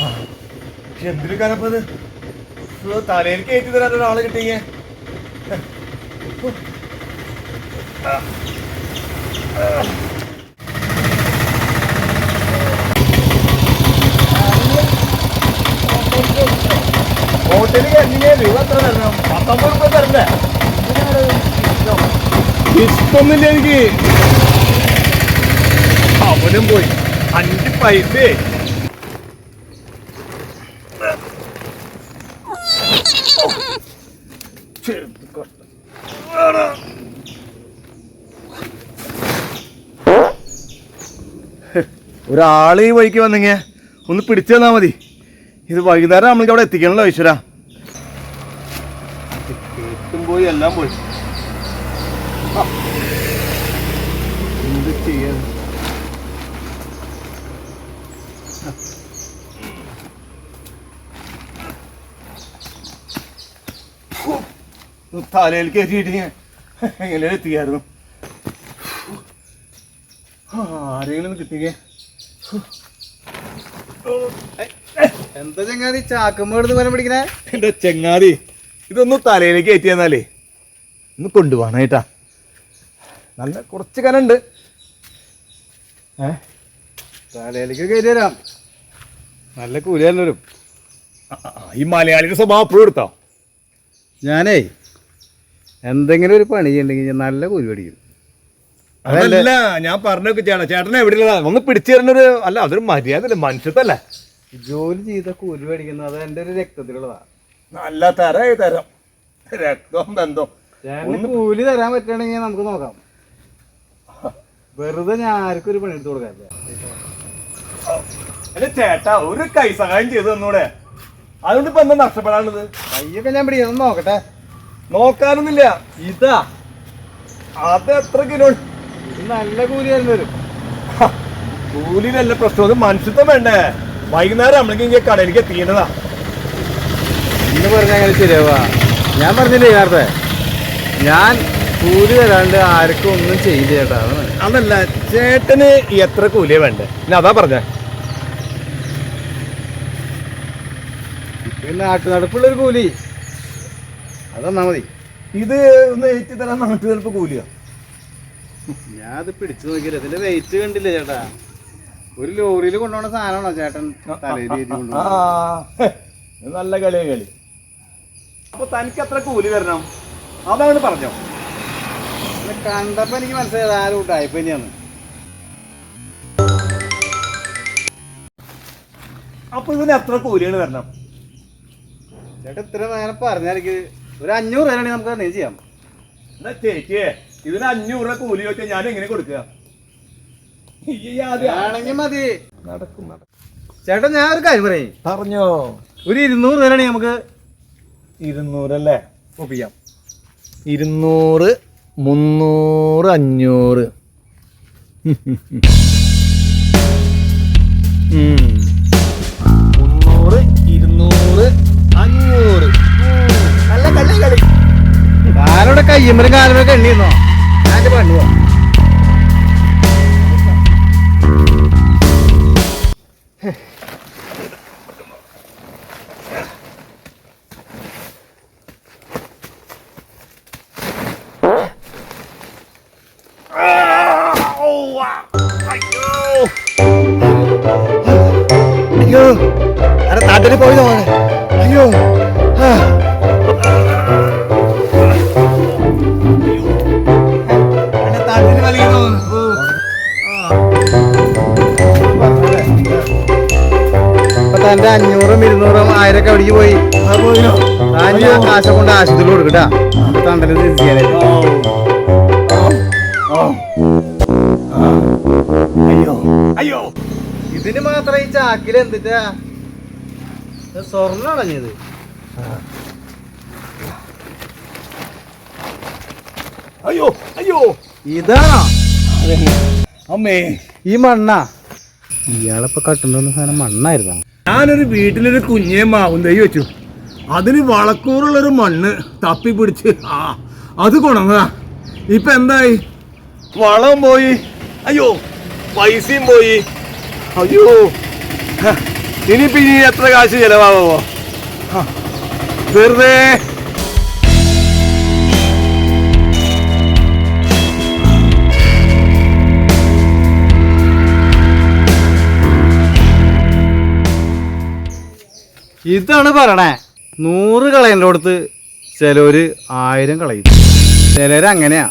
എന്തിനു കനപ്പത് തലയിൽ കയറ്റി തരാൻ ഒരാളെ കിട്ടിയേ. ഹോട്ടലിൽ രൂപ എനിക്ക്. അവനും പോയി. അഞ്ച് പൈസ. ഒരാൾ ഈ വഴിക്ക് വന്നെങ്കിൽ ഒന്ന് പിടിച്ചു തന്നാ മതി. ഇത് വൈകുന്നേരം നമ്മൾക്ക് അവിടെ എത്തിക്കണല്ലോ ഈശ്വര. പോയി എല്ലാം പോയി. എന്ത് ചെയ്യാൻ? തലയിൽ കയറ്റിയിട്ട് ഞാൻ എങ്ങനെ എത്തിയായിരുന്നു. ആരെങ്കിലും കിട്ടിയേ എന്താ ചങ്ങാതി? ചാക്കുമ്പോ പോലെ പിടിക്കണേ? എന്റെ ചെങ്ങാതി ഇതൊന്ന് തലയിലേക്ക് കയറ്റി തന്നാലേ ഒന്ന് കൊണ്ടുപോകണേട്ടാ നല്ല കുറച്ച് കനുണ്ട്. ഏ? തലയിലേക്ക് കയറ്റി തരാം. നല്ല കൂലിയല്ലോ ഈ മലയാളിയുടെ സ്വഭാവം അപ്പോഴും എടുത്തോ. ഞാനേ എന്തെങ്കിലും ഒരു പണി ചെയ്യണ്ടെങ്കിൽ നല്ല കൂലി പഠിക്കും അതല്ല ഞാൻ പറഞ്ഞൊക്കെ ചേട്ടാ ചേട്ടൻ എവിടെയുള്ള ഒന്ന് പിടിച്ചു തരുന്നൊരു അല്ല അതൊരു മര്യാദ അല്ലേ മനുഷ്യത്തല്ലേ? ജോലി ചെയ്ത കൂലി പഠിക്കുന്നത് അത് എന്റെ ഒരു രക്തത്തിലുള്ളതാണ് നല്ല തരായി തരാം. രക്തം ബന്ധം ചേട്ടന് കൂലി തരാൻ പറ്റുകയാണെങ്കിൽ നമുക്ക് നോക്കാം. വെറുതെ ഞാൻ ആർക്കും ഒരു പണി എടുത്തു കൊടുക്കാറില്ല. അല്ല ചേട്ടാ ഒരു കൈ സഹായം ചെയ്തു തന്നൂടെ? അതുകൊണ്ട് ഇപ്പൊ എന്താ നഷ്ടപ്പെടാനുള്ളത്? കയ്യൊക്കെ ഞാൻ പിടിക്കുന്നു നോക്കട്ടെ. നോക്കാനൊന്നുമില്ല. ഇതാ. അത് എത്ര കിലോ നല്ല കൂലി തന്നെ വരും കൂലിനല്ല പ്രശ്നം. അത് മനുഷ്യത്വം വേണ്ടേ? വൈകുന്നേരം നമ്മൾക്ക് ഇങ്ങനെ കടയിലേക്ക് എത്തിക്കേണ്ടതാ ഇന്ന് പറഞ്ഞ അങ്ങനെ ശരിയാവാ ഞാൻ പറഞ്ഞില്ലേ നേരത്തെ? ഞാൻ കൂലി തരാണ്ട് ആർക്കും ഒന്നും ചെയ്യില്ല ചേട്ടാ. അതല്ല ചേട്ടന് എത്ര കൂലിയാ വേണ്ടേ? പിന്നെ അതാ പറഞ്ഞേ. പിന്നെ നാട്ടുനടപ്പുള്ളൊരു കൂലി. അതെന്നാ മതി. ഇത് ഒന്ന് ഏറ്റി തരാൻ നമുക്ക് ചിലപ്പോ കൂലിയ. ഞാൻ അത് പിടിച്ചു നോക്കിയില്ല. ഇതിന്റെ വെയിറ്റ് കണ്ടില്ലേ ചേട്ടാ? ഒരു ലോറിയിൽ കൊണ്ടുപോണ സാധനമാണോ ചേട്ടൻ തലയിൽ നല്ല കളിയാ കളി. അപ്പൊ തനിക്ക് അത്ര കൂലി വരണം. അതാണ് പറഞ്ഞോ കണ്ടപ്പോ എനിക്ക് മനസ്സിലായത് ആരും ഉണ്ടായിപ്പോ തന്നെയാണ്. അപ്പൊ ഇതിന് എത്ര കൂലിയാണ് തരണം ചേട്ടാ ഇത്ര നേരം പറഞ്ഞാലേക്ക് ഒരു അഞ്ഞൂറ് രൂപയാണെങ്കിൽ നമുക്ക് നീ ചെയ്യാം. എന്നാ ചേച്ചിയെ ഇതിന് അഞ്ഞൂറ് രൂപ കൂലി വെച്ചാൽ ഞാൻ എങ്ങനെ കൊടുക്കുക? ആണെങ്കിൽ മതി. നടക്കും നടക്കും. ചേട്ടാ ഞാൻ ഒരു കാര്യം പറയും. പറഞ്ഞോ. ഒരു ഇരുന്നൂറ് രൂപയാണെങ്കിൽ നമുക്ക് ഇരുന്നൂറല്ലേ ഒപ്പിക്കാം. ഇരുന്നൂറ് മുന്നൂറ് അഞ്ഞൂറ്. ഉം. കയ്യുമ്പലും കാലമൊക്കെ എണ്ണിയിരുന്നോ? ഞാൻ പണി പോവാം. അയ്യോ. അരെ നാട്ടിൽ പോയി നോക്കണേ അയ്യോ. തന്റെ അഞ്ഞൂറും ഇരുന്നൂറും ആയിരം ഒക്കെ അവിടേക്ക് പോയി. താൻ ഞാൻ കാശ കൊണ്ട് ആശുപത്രിയിൽ കൊടുക്കട്ടാ. തണ്ടൽ അയ്യോ. അയ്യോ. ഇതിന് മാത്രം ഈ ചാക്കിൽ എന്തിട്ടാ? സ്വർണം അടങ്ങിയത്. അയ്യോ. അയ്യോ. ഇതാണോ? അമ്മേ. ഈ മണ്ണാ? ഇയാളിപ്പോ കട്ടുന്ന സാധനം മണ്ണായിരുന്നു? ഞാനൊരു വീട്ടിലൊരു കുഞ്ഞേ മാവും തൈ വെച്ചു. അതിന് വളക്കൂറുള്ളൊരു മണ്ണ് തപ്പി പിടിച്ച് ആ അത് കൊണങ്ങാ ഇപ്പൊ എന്തായി? വളം പോയി. അയ്യോ പൈസയും പോയി. അയ്യോ ഇനിയിപ്പോ ഇനി എത്ര കാശ് ചെലവാകുമോ വെറുതെ ഇതാണ് പറയണേ. നൂറ് കളയേണ്ട അടുത്ത് ചിലവർ ആയിരം കളയും. ചിലർ അങ്ങനെയാ